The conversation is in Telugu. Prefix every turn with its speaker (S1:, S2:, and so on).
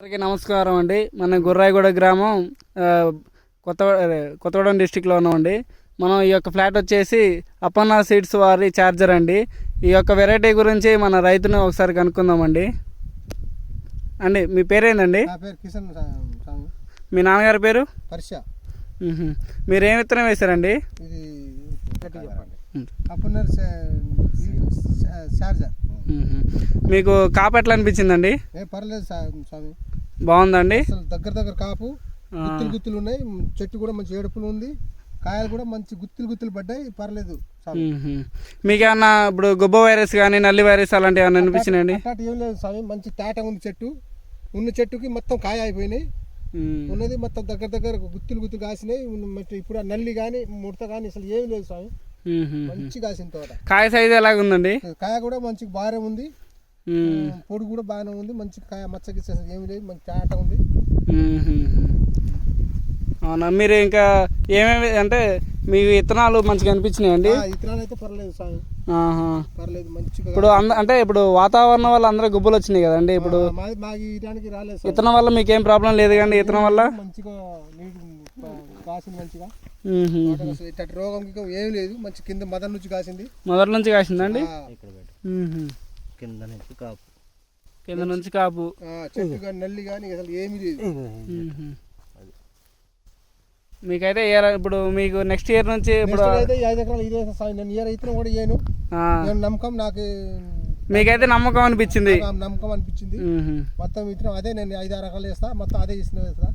S1: అందరికీ నమస్కారం అండి. మన గుర్రాయిగూడ గ్రామం కొత్త కొత్తగూడెం డిస్టిక్లో ఉన్నామండి. మనం ఈ యొక్క ఫ్లాట్ వచ్చేసి అపన్న సీడ్స్ వారి ఛార్జర్ అండి. ఈ యొక్క వెరైటీ గురించి మన రైతుని ఒకసారి కనుక్కుందామండి. అండి మీ పేరేందండి? మీ నాన్నగారి పేరు. మీరు ఏం విత్తనం వేశారండి?
S2: అప్పున్నర్ చార్జర్.
S1: మీకు కాపు ఎట్లా అనిపించిందండి?
S2: ఏ పర్లేదు స్వామి.
S1: బాగుందండి
S2: అసలు దగ్గర దగ్గర కాపు. గుత్తులు గుత్తులు ఉన్నాయి. చెట్టు కూడా మంచి ఏడుపులు ఉంది. కాయలు కూడా మంచి గుత్తులు గుత్తులు పడ్డాయి. పర్లేదు.
S1: మీకు ఏమన్నా ఇప్పుడు గుబ్బ వైరస్ కానీ నల్లి వైరస్ అలాంటివి ఏమైనా అనిపించినాయండి?
S2: అట్లాంటి ఏం లేదు స్వామి. మంచి తేట ఉంది చెట్టు. ఉన్న చెట్టుకి మొత్తం కాయ అయిపోయినాయి. ఉన్నది మొత్తం దగ్గర దగ్గర గుత్తులు గుత్తులు కాసినాయి. ఇప్పుడు ఆ నల్లి కానీ ముడత కానీ అసలు ఏం లేదు స్వామి. మంచి కాసిన తోట.
S1: కాయ సైజు ఎలాగుందండి
S2: కాయ కూడా మంచి బాగానే ఉంది. పొడి కూడా బాగానే ఉంది. మంచి కాయ మచ్చకి ఏమి లేదు. మంచి తేట ఉంది.
S1: అవునా? మీరు ఇంకా ఏమేమి అంటే మీ విత్తనాలు మంచిగా అనిపించినాయండి
S2: ఆ, ఇత్తనాలు అయితే పర్లేదు
S1: ఆహా.
S2: పర్లేదు మంచిగా
S1: ఇప్పుడు అంటే ఇప్పుడు వాతావరణం వల్ల అందరూ గుబ్బులు వచ్చినాయి కదండి. ఇప్పుడు. విత్తనం వల్ల మీకేం ప్రాబ్లం లేదు కండి విత్తనం వల్ల?
S2: మంచిగా కాసింది మంచిగా.
S1: మ్మ్.
S2: తోటకు అసలు ఇట్లాంటి రోగం ఏం లేదు. మంచి కింద మదన్ నుంచి కాసింది.
S1: మొదటి నుంచి కాసిందండి
S2: ఆ.
S3: కింద నుంచి కాపు.
S1: కింద నుంచి కాపు.
S2: ఆ, చెట్టు కానీ నల్లి కానీ అసలు ఏమీ లేదు.
S1: మ్మ్. మీకైతే ఏ- ఇప్పుడు మీకు నెక్స్ట్ ఇయర్ నుంచి ఇప్పుడు
S2: నెక్స్ట్ అయితే ఈ ఐదు ఎకరాలు ఇదే స్వామి నేను ఇయర్ అయితే కూడా చేయను
S1: ఆ,
S2: నేను నమ్మకం నాకు
S1: మీకైతే నమ్మకం అనిపించింది.
S2: నాకు నమ్మకం అనిపించింది.
S1: మ్మ్.
S2: మొత్తం విత్తనం అదే నేను ఐదు ఆరు రకాలు వేస్తా. మొత్తం అదే ఇస్తున్నా వేస్తా.